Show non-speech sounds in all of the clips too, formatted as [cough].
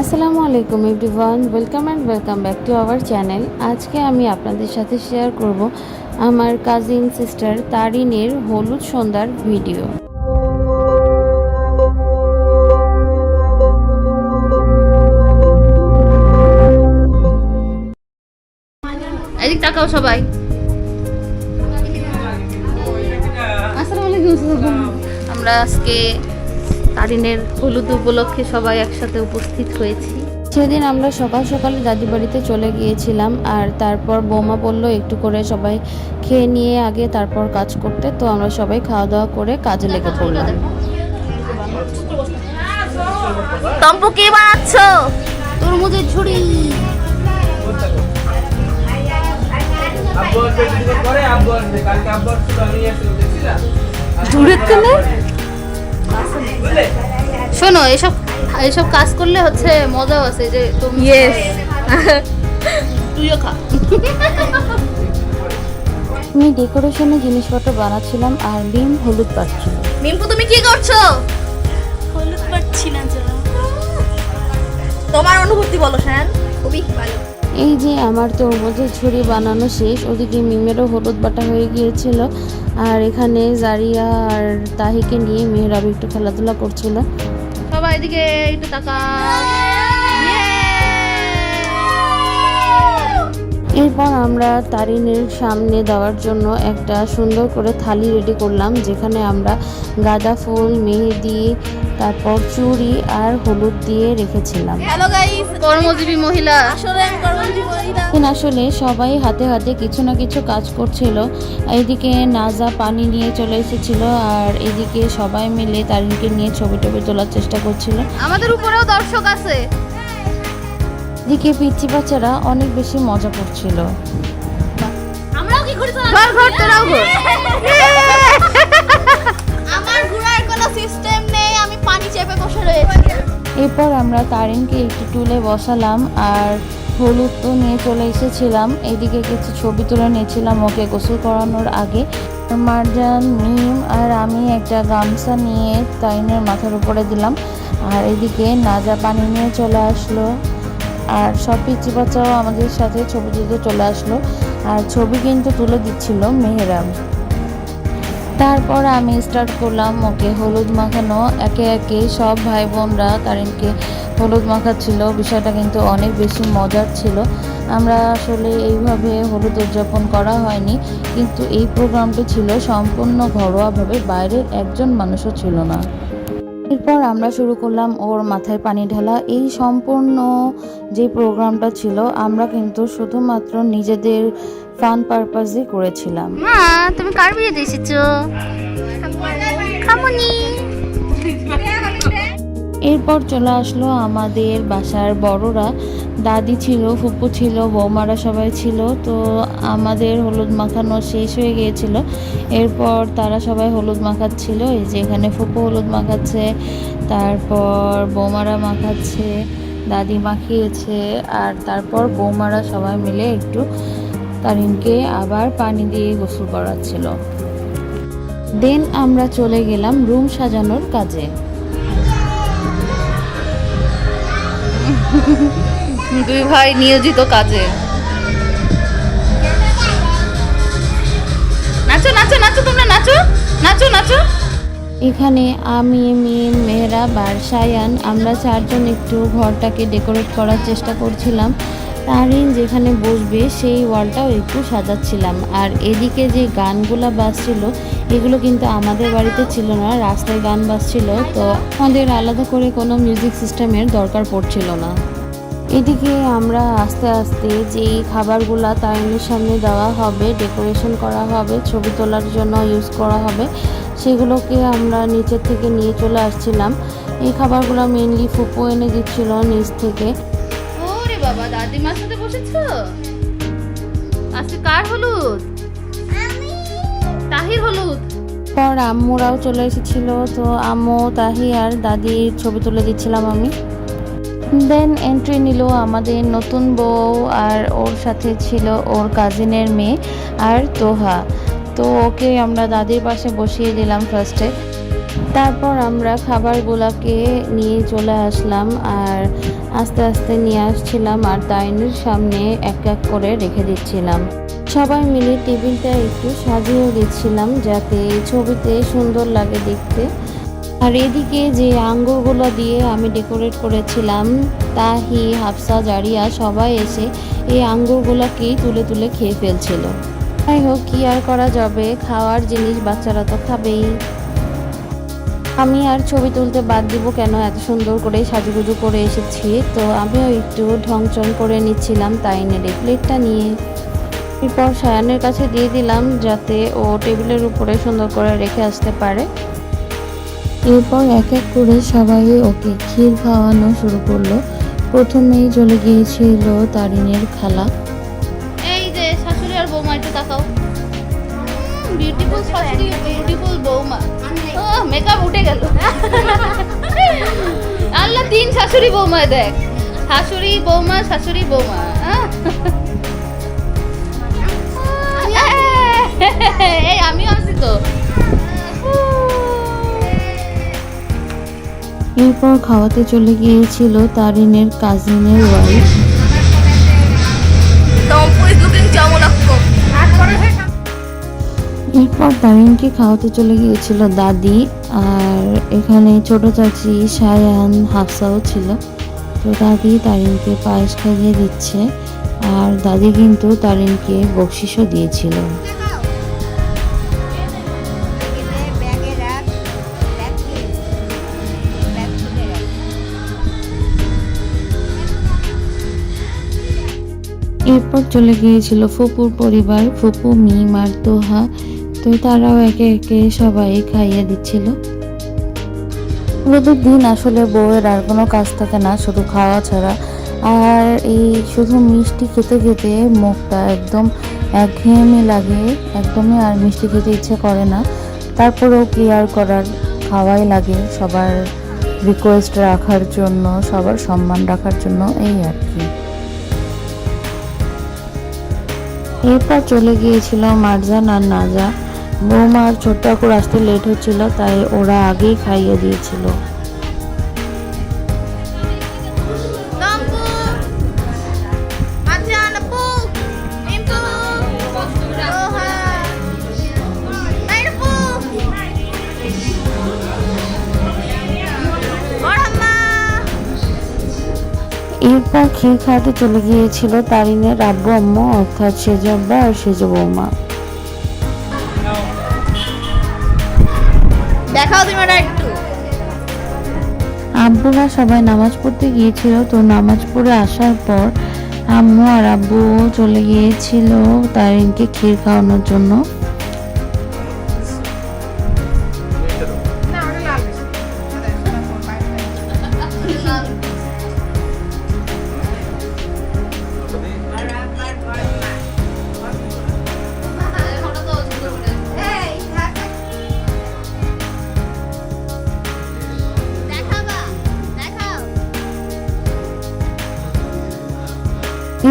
আসসালামু আলাইকুম everyone welcome and welcome back to our channel. আজকে আমি আপনাদের সাথে শেয়ার করব আমার কাজিন সিস্টার তারিনের হলুদ সন্ধ্যার ভিডিও। এদিক তাকাও সবাই। আসসালামু আমরা আজকে তারিনের হলুদ উপলক্ষে সবাই একসাথে উপস্থিত হয়েছি। সেদিন আমরা সকাল সকালে দাদি বাড়িতে চলে গিয়েছিলাম আর তারপর বৌমা বলল একটু করে সবাই খেয়ে নিয়ে আগে তারপর কাজ করতে। তো আমরা সবাই খাওয়া দাওয়া করে কাজে লেগে পড়লাম। টম্পু কি বানাচ্ছ? তরমুজের ঝুড়ি। ঝুড়ির তেলে শোনো এসব এসব কাজ করলে হচ্ছে মজাও আছে যে তুমি. তুইও খা। আমি ডেকোরেশনের জিনিসপত্র বানাচ্ছিলাম আর বিম হলুদ পাচ্ছিল মিম্পু তুমি কি করছ? হলুদ পাচ্ছি না তোমার অনুভূতি বলো শ্যান। খুবই ভালো। এই যে আমার তরমুজের ছুরি বানানো শেষ, ওদিকে মিমেরও হলুদ বাটা হয়ে গিয়েছিল, আর এখানে জারিয়া আর তাহিকে নিয়ে মেহরাব একটু খেলাধুলা করছিল। সবাই এদিকে একটু তাকা এরপর আমরা তারিনের সামনে দেওয়ার জন্য একটা সুন্দর করে থালি রেডি করলাম যেখানে আমরা গাঁদা ফুল মেহেদি তারপর চুড়ি আর হলুদ দিয়ে রেখেছিলাম। কর্মজীবী মহিলা। আসলে কর্মজীবী মহিলা। এখন আসলে সবাই হাতে হাতে কিছু না কিছু কাজ করছিল। এইদিকে নাজা পানি নিয়ে চলে এসেছিল আর এদিকে সবাই মিলে তারিনকে নিয়ে ছবি টবি তোলার চেষ্টা করছিল। আমাদের উপরেও দর্শক আছে। এদিকে পিচ্ছি বাচ্চারা অনেক বেশি মজা করছিল। আমরাও কি ঘুরে ঘর ঘর তোরাও ঘর। আমার ঘোরার কোনো সিস্টেম নেই আমি পানি চেপে বসে রয়েছি। এরপর আমরা তারিনকে একটি টুলে বসালাম আর হলুদ তো নিয়ে চলে এসেছিলাম। এদিকে কিছু ছবি তুলে নিয়েছিলাম ওকে গোসল করানোর আগে। মারজান মিম আর আমি একটা গামছা নিয়ে তারিনের মাথার উপরে দিলাম। আর এদিকে নাজা পানি নিয়ে চলে আসলো। আর সব পিচি বাচ্চাও আমাদের সাথে ছবি তুলতে চলে আসলো। আর ছবি কিন্তু তুলে দিচ্ছিল মেহেরাম। তারপর আমি স্টার্ট করলাম, ওকে হলুদ মাখানো। একে একে সব ভাই বোনরা কারেন্টকে হলুদ মাখাচ্ছিল। বিষয়টা কিন্তু অনেক বেশি মজার ছিল। আমরা আসলে এইভাবে হলুদ উদযাপন করা হয়নি, কিন্তু এই প্রোগ্রামটি ছিল সম্পূর্ণ ঘরোয়াভাবে। বাইরের একজন মানুষও ছিল না। এরপর আমরা শুরু করলাম ওর মাথায় পানি ঢালা। এই সম্পূর্ণ যে প্রোগ্রামটা ছিল, আমরা কিন্তু শুধুমাত্র নিজেদের ফান পারপাসে করেছিলাম। মা, তুমি কার বিয়ে দিয়েছ? খামনি। এরপর চলে আসলো আমাদের বাসার বড়রা। দাদি ছিল, ফুপু ছিল, বৌমারা সবাই ছিল। তো আমাদের হলুদ মাখানো শেষ হয়ে গিয়েছিল। এরপর তারা সবাই হলুদ মাখাচ্ছিল। এই যে এখানে ফুপু হলুদ মাখাচ্ছে, তারপর বৌমারা মাখাচ্ছে, দাদি মাখিয়েছে, আর তারপর বৌমারা সবাই মিলে একটু তারিনকে আবার পানি দিয়ে গোসল করাচ্ছিল। দেন আমরা চলে গেলাম রুম সাজানোর কাজে। [laughs] দুই ভাই নিয়োজিত কাজে। নাচো নাচো নাচো তোমরা, নাচো নাচো নাচো। এখানে আমি মিম মেহরাব আর সায়ান আমরা চারজন একটু ঘরটাকে ডেকোরেট করার চেষ্টা করছিলাম। তারিন যেখানে বসবে, সেই ওয়ালটাও একটু সাজাচ্ছিলাম। আর এদিকে যে গানগুলো বাজছিল, এগুলো কিন্তু আমাদের বাড়িতে ছিল না, রাস্তায় গান বাজছিল, তো আমাদের আলাদা করে কোনো মিউজিক সিস্টেমের দরকার পড়ছিল না। এদিকে আমরা আস্তে আস্তে যেই খাবারগুলো তারিনের সামনে দেওয়া হবে ডেকোরেশন করা হবে, ছবি তোলার জন্য ইউজ করা হবে, সেগুলোকে আমরা নিচের থেকে নিয়ে চলে আসছিলাম। এই খাবারগুলো মেনলি ফুপু এনে দিচ্ছিল নিচ থেকে। বাবা দাদিমার সাথে বসেছো? আজকে কার হলুদ? তাহির হলুদ। পর আম্মুরাও চলে এসেছিল তো আম্মু তাহি আর দাদির ছবি তুলে দিচ্ছিলাম আমি। দেন এন্ট্রি নিল আমাদের নতুন বউ আর ওর সাথে ছিল ওর কাজিনের মেয়ে আর তোহা। তো ওকে আমরা দাদির পাশে বসিয়ে দিলাম ফার্স্টে তারপর আমরা খাবারগুলোকে নিয়ে চলে আসলাম আর আস্তে আস্তে নিয়ে আসছিলাম আর তাইনের সামনে এক এক করে রেখে দিচ্ছিলাম। সবাই মিলে টেবিলটা একটু সাজিয়ে দিচ্ছিলাম যাতে ছবিতে সুন্দর লাগে দেখতে। আর এদিকে যে আঙ্গুরগুলো দিয়ে আমি ডেকোরেট করেছিলাম, তাহি, হাফসা, জারিয়া, সবাই এসে এই আঙ্গুরগুলোকেই তুলে তুলে খেয়ে ফেলছিল। যাই হোক, কি আর করা যাবে? খাওয়ার জিনিস বাচ্চারা তো খাবেই। আমি আর ছবি তুলতে বাদ দিব কেন? এত সুন্দর করে সাজুগুজু করে এসেছি। তো আমিও একটু ঢংচং করে নিচ্ছিলাম তাই নেড়ে প্লেটটা নিয়ে। এরপর সায়ানের কাছে দিয়ে দিলাম যাতে ও টেবিলের উপরে সুন্দর করে রেখে আসতে পারে। এরপর এক এক করে সবাই ওকে ক্ষীর খাওয়ানো শুরু করল। প্রথমেই চলে গিয়েছিল তারিনের খালা। বিউটিফুল শাশুড়ি বিউটিফুল বৌমা ও মেকআপ উঠে গেল। আল্লাহ তিন শাশুড়ি বৌমা দেখ। শাশুড়ি বৌমা শাশুড়ি বৌমা। এই আমিও আছি তো। এরপর খাওয়াতে চলে গিয়েছিল তারিনের কাজিনের ওয়াইফ চামুলাক্কম এরপর তারিনকে খাওয়াতে চলে গিয়েছিল দাদি আর এখানে ছোট চাচি সায়ান হাফসাও ছিল। তো দাদি তারিনকে পায়েস খাইয়ে দিচ্ছে আর দাদি কিন্তু তারিনকে বকশিসও দিয়েছিল। এরপর চলে গিয়েছিল ফুপুর পরিবার। ফুপু মিম আর তোহা তো তারাও একে একে সবাই খাইয়ে দিচ্ছিল। রোদের দিন আসলে বউয়ের আর কোনো কাজ থাকে না, শুধু খাওয়া ছাড়া। আর এই শুধু মিষ্টি খেতে খেতে মুখটা একদম একঘেয়েমি লাগে, একদমই আর মিষ্টি খেতে ইচ্ছে করে না। তারপরেও কি আর করার? খাওয়াই লাগে সবার রিকোয়েস্ট রাখার জন্য, সবার সম্মান রাখার জন্য, এই আর কি। এরপর চলে গিয়েছিল মারজান আর নাজা। বৌমা আর ছোট্ট আপুর আসতে লেট হচ্ছিল তাই ওরা আগেই খাইয়ে দিয়েছিল। তাইরপু বড়ম্মা। এরপর ক্ষীর খাওয়াতে চলে গিয়েছিল তারিনের আব্বু আম্মু অর্থাৎ সেজ আব্বা আর সেজ বৌমা আব্বুরা সবাই নামাজ পড়তে গিয়েছিল, তো নামাজ পড়ে আসার পর আম্মু আর আব্বু চলে গিয়েছিল তারিনকে ক্ষীর খাওয়ানোর জন্য।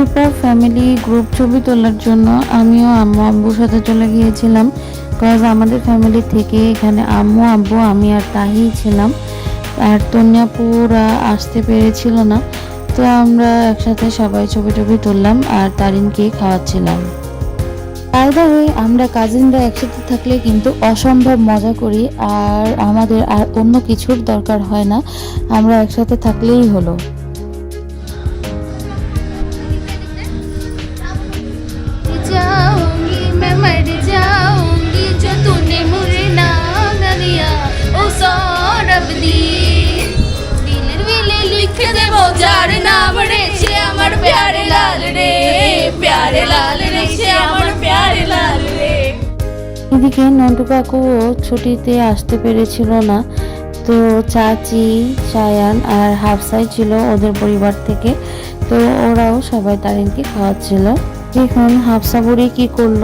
এরপর ফ্যামিলি গ্রুপ ছবি তোলার জন্য আমিও আম্মু আব্বুর সাথে চলে গিয়েছিলাম। কজ আমাদের ফ্যামিলি থেকে এখানে আম্মু, আব্বু, আমি আর তাহি ছিলাম। আর তন্যাপুরা আসতে পেরেছিল না। তো আমরা একসাথে সবাই ছবি টবি তুললাম আর তারিনকে খাওয়াচ্ছিলাম। দ্য ওয়ে আমরা কাজিনরা একসাথে থাকলে কিন্তু অসম্ভব মজা করি আর আমাদের আর অন্য কিছুর দরকার হয় না। আমরা একসাথে থাকলেই হলো। প্যারে লাল রে প্যারে লাল রে সে আমার প্যারে লাল রে এদিকে নন্টু কাকুও ছুটিতে আসতে পেরেছিল না। তো চাচি, সায়ান আর হাফসাই ছিল ওদের পরিবার থেকে। তো ওরাও সবাই তারিনকে খাওয়াচ্ছিল। এখন হাফসা বুড়ি কি করল?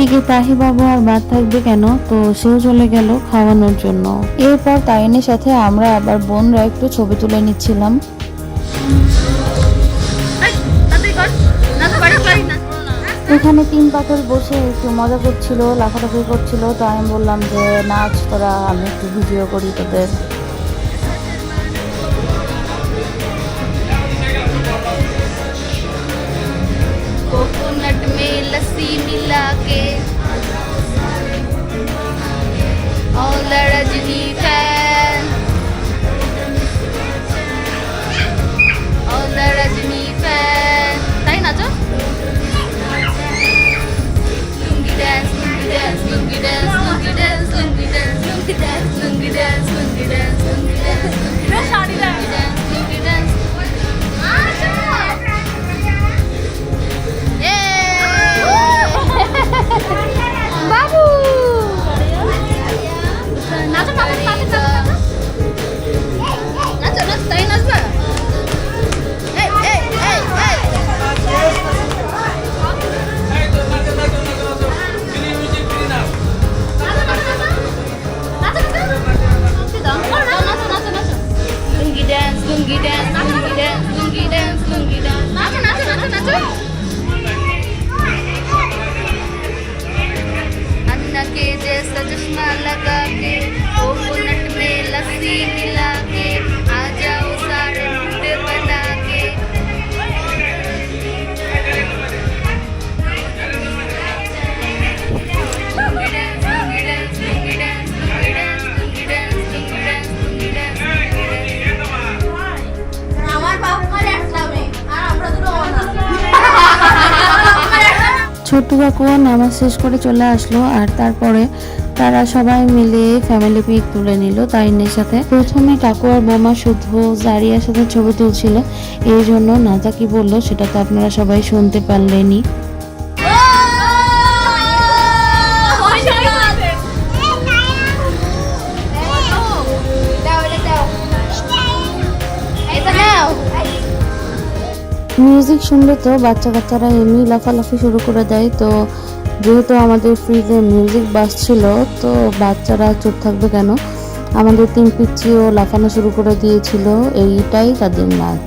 দিকে তাহি বাবু আর বাদ থাকবে কেন? তো সেও চলে গেল খাওয়ানোর জন্য। এরপর তাইনের সাথে আমরা আবার বোনরা একটু ছবি তুলে নিচ্ছিলাম। এখানে তিন পাথর বসে একটু মজা করছিল লাফাটাফি করছিল। তো আমি বললাম যে নাচ তোরা আমি একটু ভিডিও করি তোদের। में लस्सी मिला के और रजनी फैल ছোট্ট কাকু নামাজ শেষ করে চলে আসলো আর তারপরে তারা সবাই মিলে ফ্যামিলি পিক তুলে নিল তারিনের সাথে। প্রথমে কাকু আর বোমা শুদ্ধ জারিয়ার সাথে ছবি তুলছিল। এই জন্য নাজা কি বলল সেটা তো আপনারা সবাই শুনতে পারলেনি মিউজিক শুনলে তো বাচ্চা কাচ্চারা এমনি লাফালাফি শুরু করে দেয়। তো যেহেতু আমাদের ফ্রিজে মিউজিক বাজছিল তো বাচ্চারা চুপ থাকবে কেন? আমাদের তিন পিচ্ছিও লাফানো শুরু করে দিয়েছিল। এইটাই তাদের নাচ।